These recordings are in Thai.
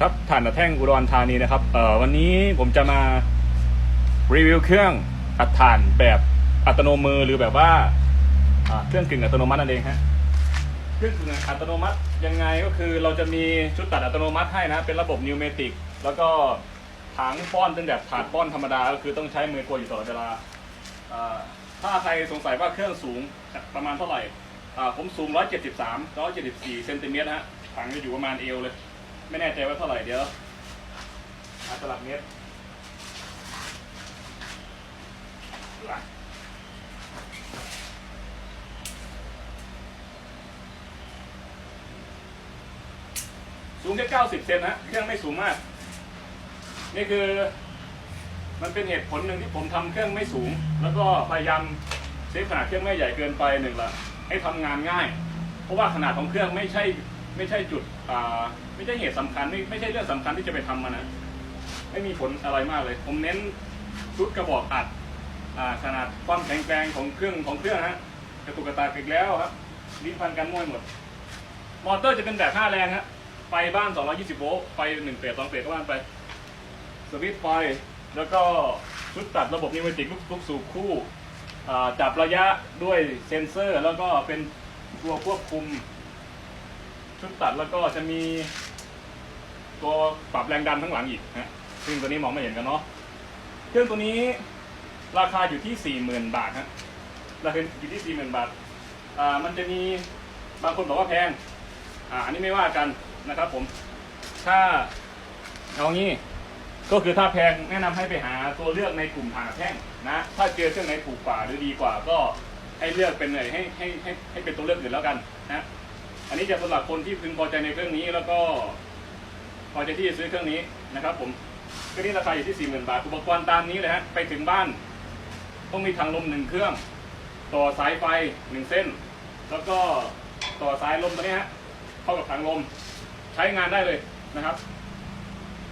ครับฐานตะแท่งอุดรธานีนะครับเอ่อวันนี้ผมจะมารีวิวเครื่องอัดถ่านแบบอัตโนมือหรือแบบว่าเครื่องกึ่งอัตโนมัตินั่นเองฮะเครื่องกึ่งอัตโนมัติยังไงก็คือเราจะมีชุดตัดอัตโนมัติให้นะเป็นระบบนิวเมติกแล้วก็ถังป้อนเป็นแบบถาดป้อนธรรมดาก็คือต้องใช้มือกดอยู่ตลอดเวลาถ้าใครสงสัยว่าเครื่องสูงประมาณเท่าไหร่ผมสูง 173 174เซนติเมตรฮะถังจะอยู่ประมาณเอวเลย ไม่แน่ใจว่าเท่าไหร่เดี๋ยวหาตลับเมตรสูงแค่90 เซนนะเครื่องไม่สูงมาก นี่คือ มันเป็นเหตุผลหนึ่งที่ผมทำเครื่องไม่สูง แล้วก็พยายามเซฟขนาดเครื่องไม่ใหญ่เกินไปหนึ่งละให้ทำงานง่าย เพราะว่าขนาดของเครื่องไม่ใช่ ไม่ใช่จุดอ่าไม่ใช่เหตุสำคัญไม่ไม่ใช่เรื่องสำคัญที่จะไปทำมันนะไม่มีผลอะไรมากเลย ผมเน้นชุดกระบอกอัดอ่าขนาดความแข็งแรงของเครื่องของเครื่องฮะกระตุกกระตากอีกแล้วครับลิ้นพันกันม้วยหมด มอเตอร์จะเป็นแบบ5แรงฮะไฟบ้าน 220 โวลต์ไฟ1เฟส2เฟสก็ว่านไป สวิตช์ไฟ แล้วก็ชุดตัดระบบนิวเมติกลูกลูกสูบคู่จับระยะด้วยเซ็นเซอร์ แล้วก็เป็นตัวควบคุม ชุดตัดแล้วก็จะมีตัวปรับแรงดันทั้งหลังอีกฮะซึ่งตัวนี้มองไม่เห็นกันเนาะเครื่องตัวนี้ราคาอยู่ที่40,000บาทฮะราคาอยู่ที่40,000บาทอ่ามันจะมีบางคนบอกว่าแพงอ่าอันนี้ไม่ว่ากันนะครับผมถ้าเอางี้ก็คือถ้าแพงแนะนำให้ไปหาตัวเลือกในกลุ่มฐานแท่งนะถ้าเจอเครื่องไหนถูกกว่าหรือดีกว่าก็ให้เลือกเป็นเลยให้ให้ให้ให้เป็นตัวเลือกอื่นแล้วกันนะ อันนี้จะสำหรับคนที่พึงพอใจในเครื่องนี้แล้วก็พอใจที่จะซื้อเครื่องนี้นะครับผมเครื่องนี้ราคาอยู่ที่ 40,000 บาท อุปกรณ์ตามนี้เลยฮะ ไปถึงบ้าน ต้องมีถังลมหนึ่งเครื่อง ต่อสายไฟหนึ่งเส้น แล้วก็ต่อสายลมตัวนี้ฮะ เข้ากับถังลม ใช้งานได้เลยนะครับ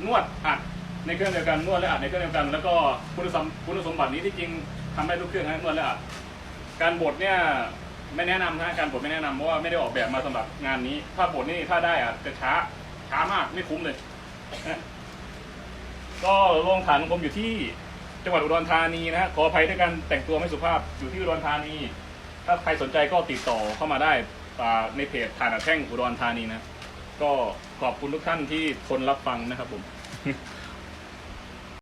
นวดอัดในเครื่องเดียวกัน นวดและอัดในเครื่องเดียวกัน แล้วก็คุณสมคุณสมบัตินี้ที่จริงทำได้ทุกเครื่องฮะนวดและอัด การบดเนี่ย ไม่แนะนำนะการบดไม่แนะนำเพราะว่าไม่ได้ออกแบบมาสำหรับงานนี้ ถ้าบดนี่ถ้าได้อะจะช้าช้ามากไม่คุ้มเลยนะก็โรงฐานของผมอยู่ที่จังหวัดอุดรธานีนะฮะขออภัยด้วยการแต่งตัวไม่สุภาพอยู่ที่อุดรธานี ถ้าใครสนใจก็ติดต่อเข้ามาได้อ่าในเพจฐานอัดแท่งอุดรธานีนะ ก็ขอบคุณทุกท่านที่ทนรับฟังนะครับผม